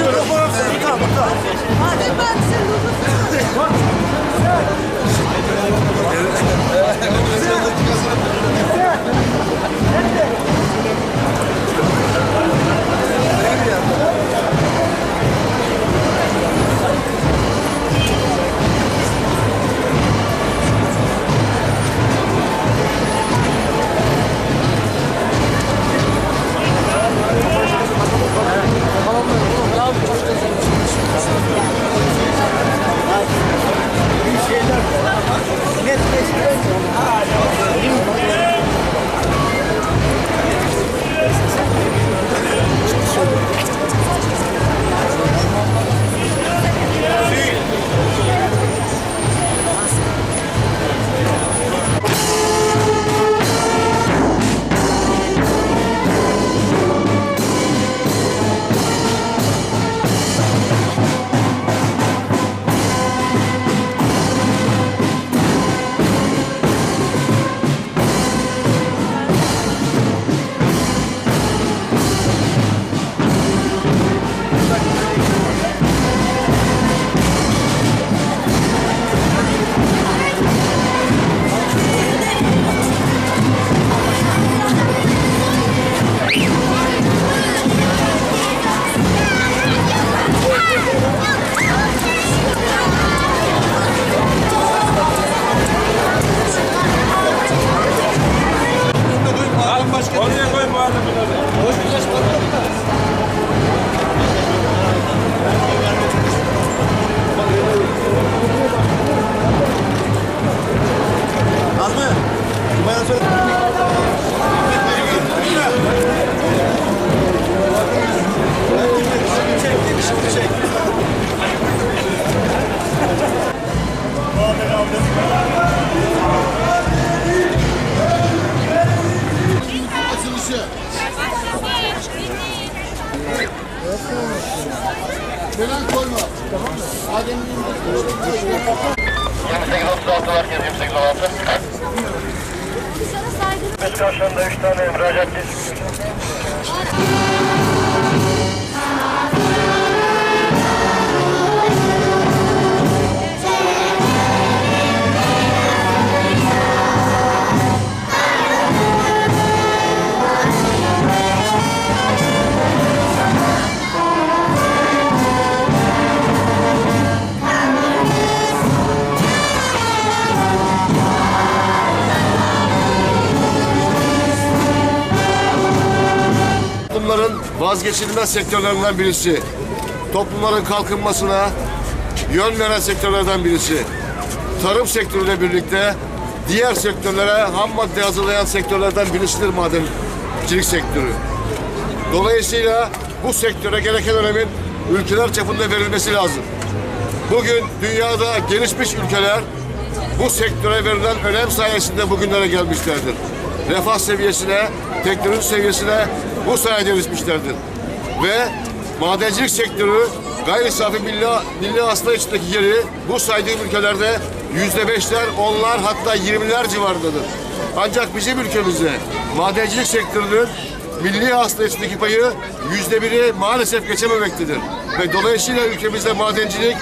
Geliyorum. Tamam tamam. on the middle Biz karşında 3 tane müracaat geçmiş. Vazgeçilmez sektörlerinden birisi. Toplumların kalkınmasına yön veren sektörlerden birisi. Tarım sektörüyle birlikte diğer sektörlere ham madde hazırlayan sektörlerden birisidir madencilik sektörü. Dolayısıyla bu sektöre gereken önemin ülkeler çapında verilmesi lazım. Bugün dünyada gelişmiş ülkeler bu sektöre verilen önem sayesinde bugünlere gelmişlerdir. Refah seviyesine, teknoloji seviyesine bu sayede erişmişlerdir. Ve madencilik sektörü gayri safi milli, milli hasta içindeki yeri bu saydığım ülkelerde yüzde beşler, onlar hatta yirmiler civarındadır. Ancak bizim ülkemizde madencilik sektörünün milli hasta içindeki payı yüzde biri maalesef geçememektedir. Ve dolayısıyla ülkemizde madencilik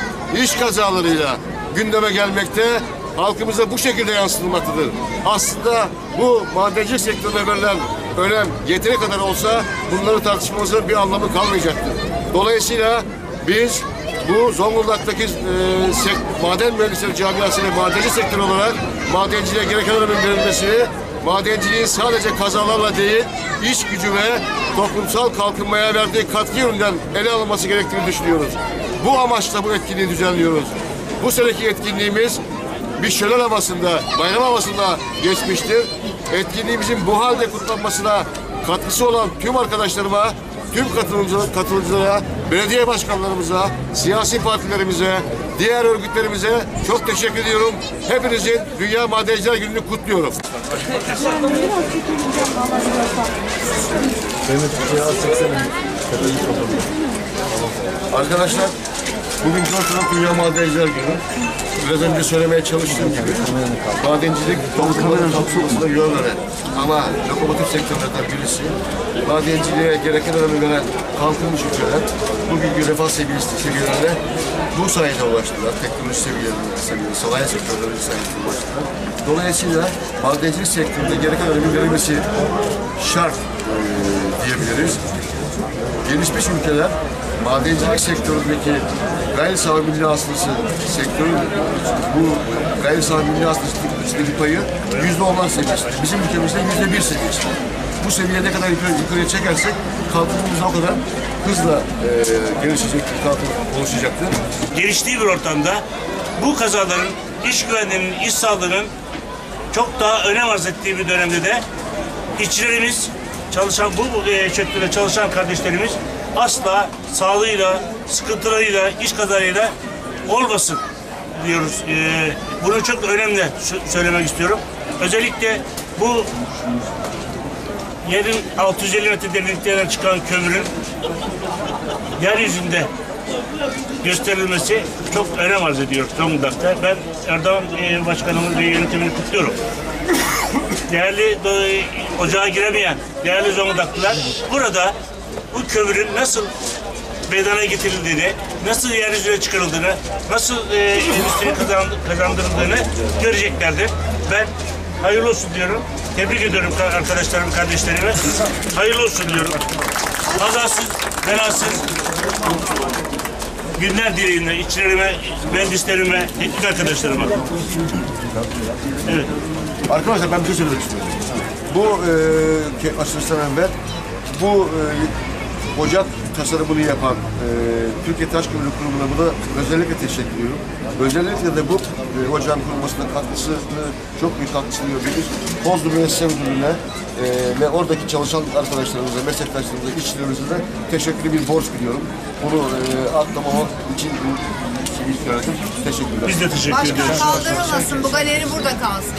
iş kazalarıyla gündeme gelmekte, halkımıza bu şekilde yansıtılmaktadır. Aslında bu madencilik sektörüne verilen önem yeteri kadar olsa bunları tartışmamızın bir anlamı kalmayacaktır. Dolayısıyla biz bu Zonguldak'taki e, sek- maden mühendisleri camiası ve madenci sektörü olarak madenciliğe gereken önemin verilmesini madenciliğin sadece kazalarla değil, iş gücü ve toplumsal kalkınmaya verdiği katkı yönünden ele alınması gerektiğini düşünüyoruz. Bu amaçla bu etkinliği düzenliyoruz. Bu seneki etkinliğimiz bir şölen havasında, bayram havasında geçmiştir. Etkinliğimizin bu halde kutlanmasına katkısı olan tüm arkadaşlarıma, tüm katılımcılara, katılımcılara, belediye başkanlarımıza, siyasi partilerimize, diğer örgütlerimize çok teşekkür ediyorum. Hepinizin Dünya Madenciler Günü'nü kutluyorum. Arkadaşlar Bugün Coşkun'un Dünya Madenciler Günü. Biraz önce söylemeye çalıştığım gibi madencilik kapsamasına yön veren ama lokomotif sektörlerden birisi. Madenciliğe gereken önemi veren kalkınmış ülkeler bugünkü refah seviyesi seviyelerine bu sayede ulaştılar. Teknoloji seviyelerine, seviyelerine, sanayi sektörlerine sayesinde ulaştılar. Dolayısıyla madencilik sektöründe gereken önemin verilmesi şart diyebiliriz gelişmiş ülkeler madencilik sektöründeki gayri sahibi milli hasılası sektörü bu gayri sahibi milli hasılasındaki payı yüzde ondan seviyesinde. Bizim ülkemizde yüzde bir seviyesinde. Bu seviye ne kadar yukarı, yukarıya çekersek kalkınmamız o kadar hızla e, gelişecek, bir kalkınma oluşacaktır. geliştiği bir ortamda bu kazaların iş güvenliğinin, iş sağlığının çok daha önem arz ettiği bir dönemde de işçilerimiz, çalışan bu e, sektörde çalışan kardeşlerimiz asla sağlığıyla, sıkıntılarıyla, iş kazalarıyla olmasın diyoruz. E, bunu çok önemli sö- söylemek istiyorum. Özellikle bu yerin 650 metre derinliklerden çıkan kömürün yeryüzünde gösterilmesi çok önem arz ediyor Zonguldak'ta. Ben Erdoğan e, Başkanımın ve yönetimini kutluyorum. Değerli do- ocağa giremeyen değerli Zonguldaklılar burada bu kömürün nasıl meydana getirildiğini, nasıl yeryüzüne çıkarıldığını, nasıl e, endüstri kazan- kazandırıldığını göreceklerdir. Ben hayırlı olsun diyorum. Tebrik ediyorum ka- arkadaşlarım, kardeşlerime. Hayırlı olsun diyorum. Kazasız, belasız, günler dileğimle işçilerime, mühendislerime, teknik arkadaşlarıma. Evet. Arkadaşlar ben bir şey söylemek istiyorum. Bu e, açılıştan evvel bu e, ocak tasarımını yapan e, Türkiye Taş Kömürü Kurumu'na da özellikle teşekkür ediyorum. Özellikle de bu e, ocağın kurulmasına katkısını çok büyük katkısını gördüğümüz Bozlu Müessese Müdürlüğü'ne e, ve oradaki çalışan arkadaşlarımıza, meslektaşlarımıza, işçilerimize de teşekkürlü bir borç biliyorum. Bunu e, atlamamak için. Teşekkürler. Biz de teşekkür Başkan ediyoruz. kaldırılmasın. Bu galeri burada kalsın.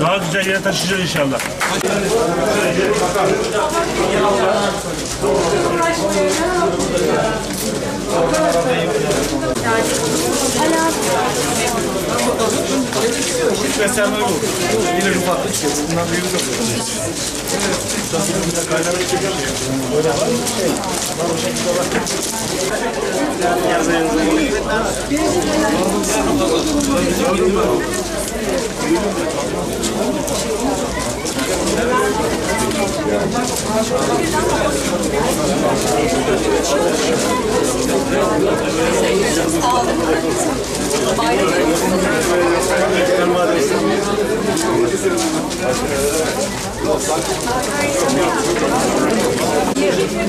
Daha güzel yere taşıyacağız inşallah.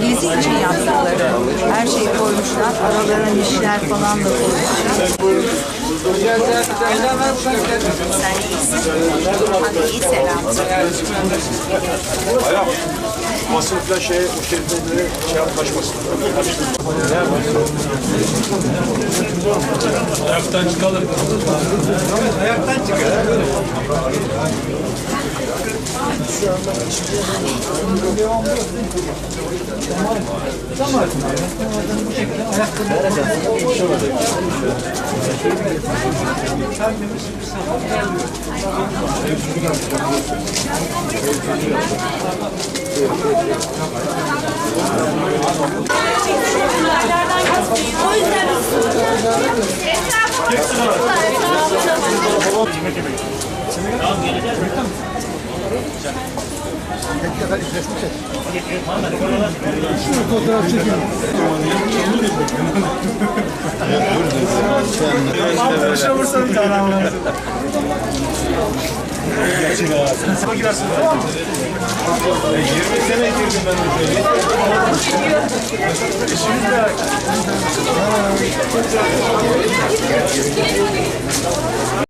Gezi için yaptıkları. Her şeyi koymuşlar. Aralarına nişler falan da koymuşlar. Sen iyisin. Hadi iyi selam basınla şey o şeritlere şey yaklaşmasın. Ayaktan çıkalım. Ayaktan çıkalım. Tamam. Bu şekilde ayakta duracağız. Tertemiz bir sabah gelmiyor. Thank you. O yüzden Yemek yemek. Tamam geleceğiz. Şu fotoğraf çekin. Arkadaşa vursan bir tane anlamı. Gerçek ağzı. girersin. 20 sene girdim ben bu şöyle. 500 lira.